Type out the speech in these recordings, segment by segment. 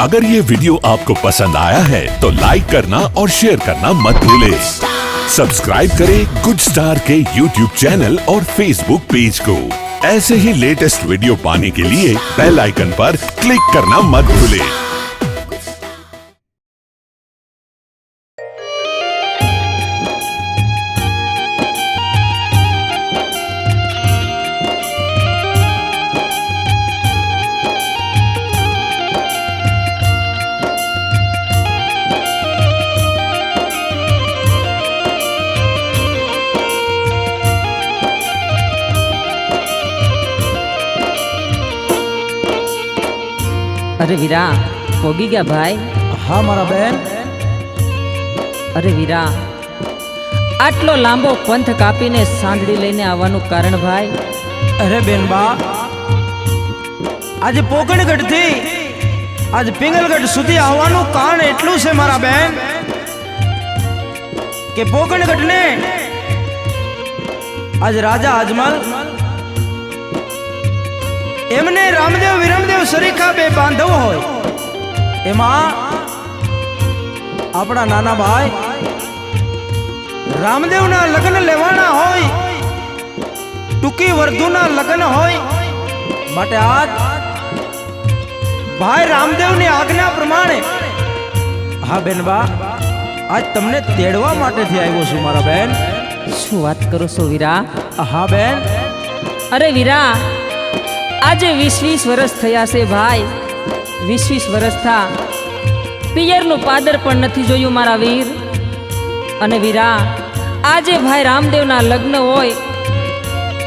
अगर ये वीडियो आपको पसंद आया है तो लाइक करना और शेयर करना मत भूले। सब्सक्राइब करें गुड स्टार के यूट्यूब चैनल और फेसबुक पेज को। ऐसे ही लेटेस्ट वीडियो पाने के लिए बेल आइकन पर क्लिक करना मत भूलें। અરે વીરા પોગી ગયા ભાઈ? હા મારા બેન. અરે વીરા આટલો લાંબો પંથ કાપીને સાંદડી લઈને આવવાનું કારણ ભાઈ? અરે બેન બા આજે પોકણગઢથી આજ પિંગલગઢ સુધી આવવાનું કારણ એટલું છે મારા બેન કે પોકણગઢ ને આજ રાજા અજમલ એમને રામદેવ વિરમદેવ સરીખા બે બાંધવ એમાં આપણા નાના ભાઈ રામદેવના લગ્ન લેવાના હોય ટૂંકી વર્ધુના લગ્ન હોય માટે આજ ભાઈ રામદેવની આજ્ઞા પ્રમાણે હા બેનબા આજ તમને તેડવા માટેથી આવ્યો છું મારા બેન. શું વાત કરો છો વીરા? હા બેન. અરે વીરા આજે વીસ વીસ વર્ષ થયા છે ભાઈ. વીસ વીસ વર્ષ થા. પિયરનું પાદર પણ નથી જોયું મારા વીર. અને વીરા આજે ભાઈ રામદેવના લગ્ન હોય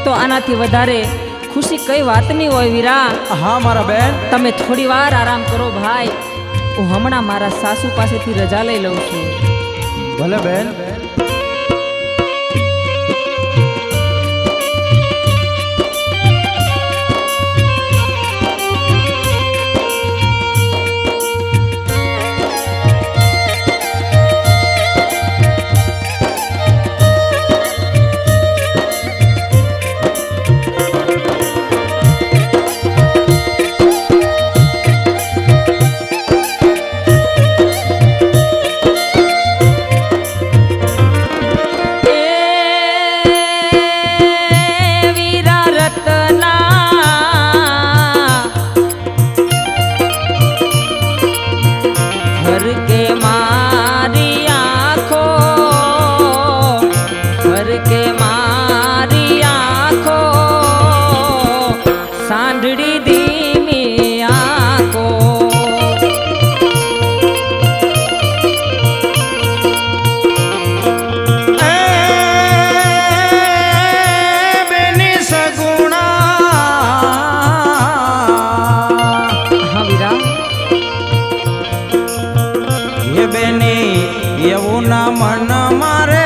તો આનાથી વધારે ખુશી કઈ વાતની હોય વીરા? હા મારા બેન. તમે થોડી વાર આરામ કરો ભાઈ. હું હમણાં મારા સાસુ પાસેથી રજા લઈ લઉં છું. ભલે બેન. બેની એવું ના મન મારે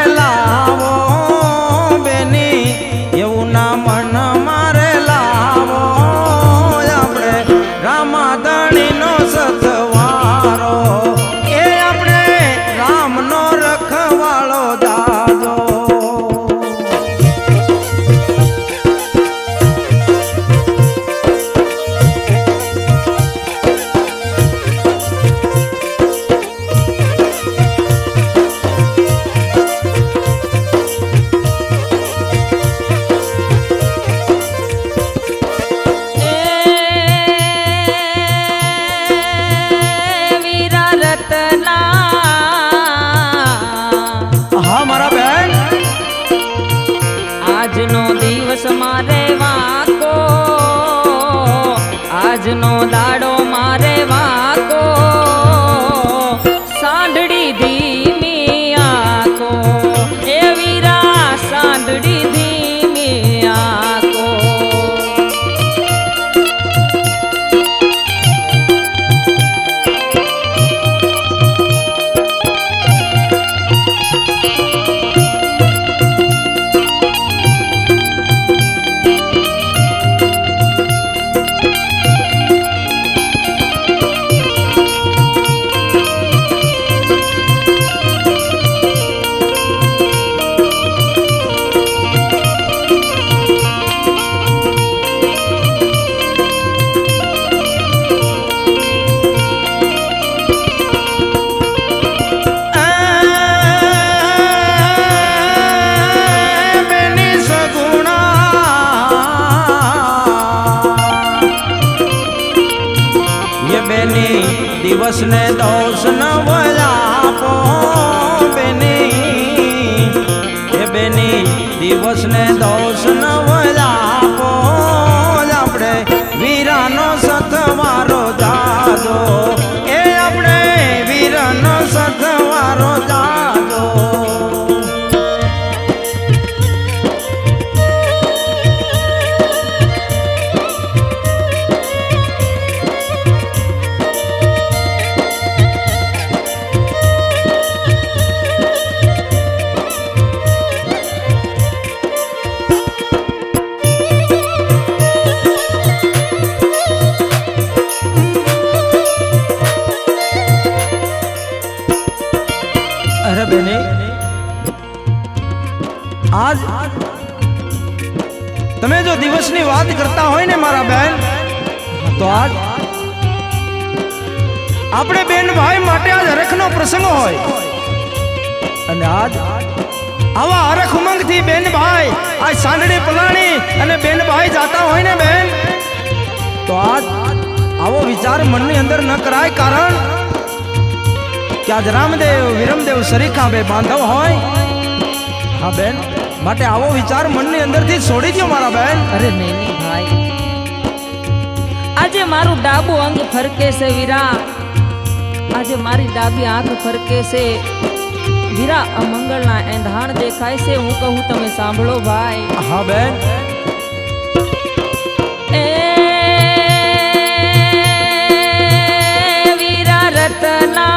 આજનો દિવસ મારે વાંકો. આજનો દાડો ને દોષ ન વયાપો બેની. એ બેની દિવસ ને દોષ ન હોય ને મારા બેન? તો આજ આપણે બેન ભાઈ માટે આજ હરખનો પ્રસંગ હોય. અને આજ આવા હરખ ઉમંગથી બેન ભાઈ આજ સાંડણી પલાણી અને બેન ભાઈ જાતા હોય ને બેન? તો આજ આવો વિચાર મનની અંદર ન કરાય કારણ કે આજ રામદેવ, વિરમદેવ સરીખા બે બાંધવ હોય. હા બેન, માટે આવો વિચાર મનની અંદરથી છોડી દો મારા બેન. અરે નહીં. ભાઈ. આજે મારું ડાબુ અંગ ફરકે છે વીરા આજે મારી ડાબી આંખ ફરકે છે. વીરા અમંગળના એંધાણ દેખાય છે. હું કહું તમે સાંભળો ભાઈ. હા બેન. એ વીરા રતના.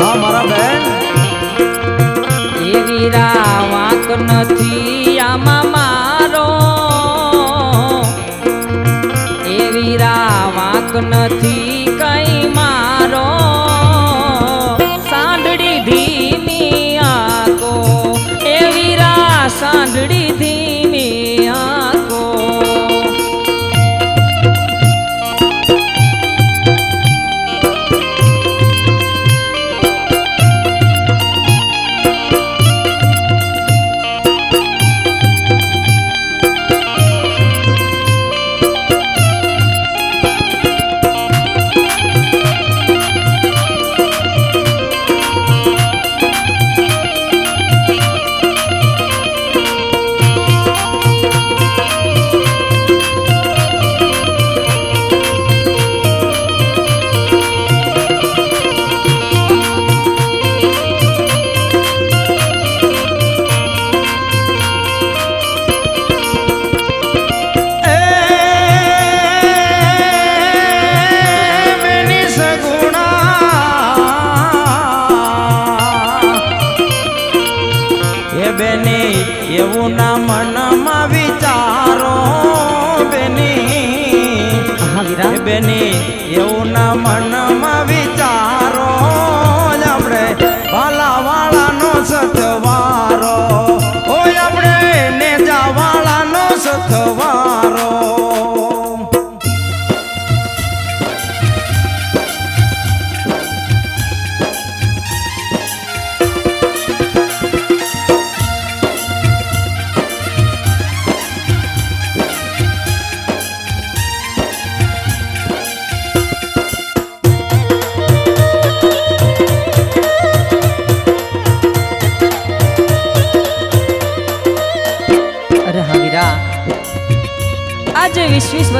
હા મારા બેન. એ વીરા વાંક નથી. એવું ના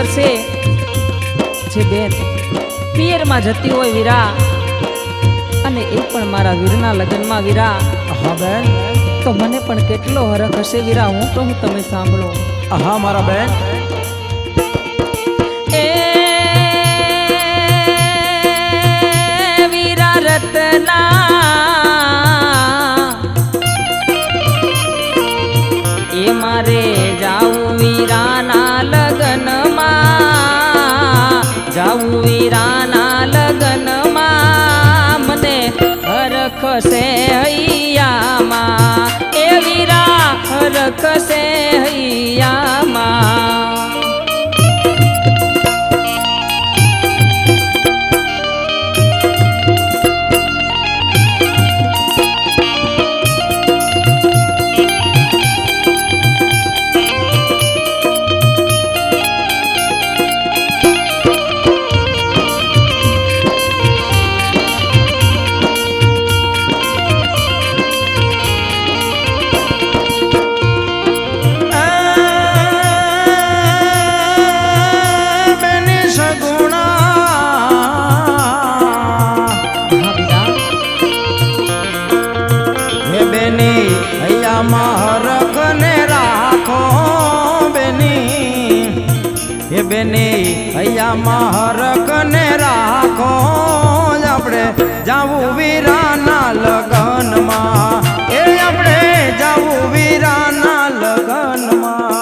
વર્ષે જે બેન પિયરમાં જતી હોય વીરા અને એ પણ મારા વીરના લગ્નમાં વીરા. હા બેન. તો મને પણ કેટલો હરખ હશે વીરા? હું કહું તમે સાંભળો. હા મારા બેન. હરખ ની અહીંયા મહરક ને રાખો આપણે જાવું વીરાના લગનમાં. એ આપણે જાવું વીરાના લગનમાં.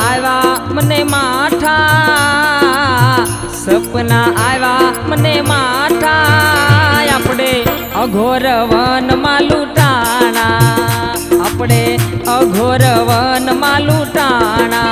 આવ્યા મને માઠા સપના આવ્યા મને માઠા આપણે અઘોર વનમાં લૂંટાણા આપણે અઘોર વનમાં લૂંટાણા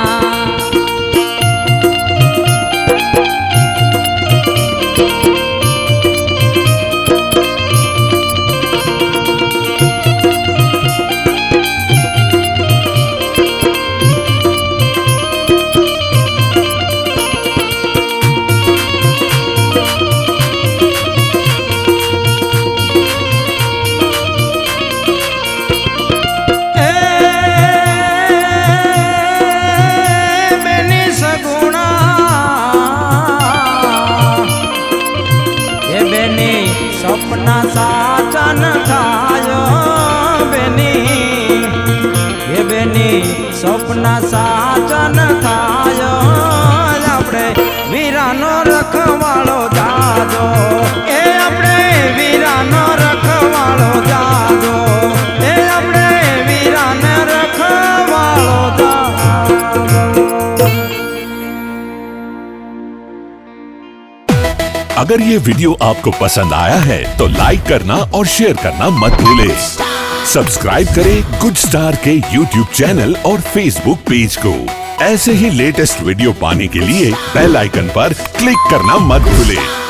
अगर ये वीडियो आपको पसंद आया है तो लाइक करना और शेयर करना मत भूले। सब्सक्राइब करें गुड स्टार के यूट्यूब चैनल और फेसबुक पेज को। ऐसे ही लेटेस्ट वीडियो पाने के लिए बेल आइकन पर क्लिक करना मत भूलें।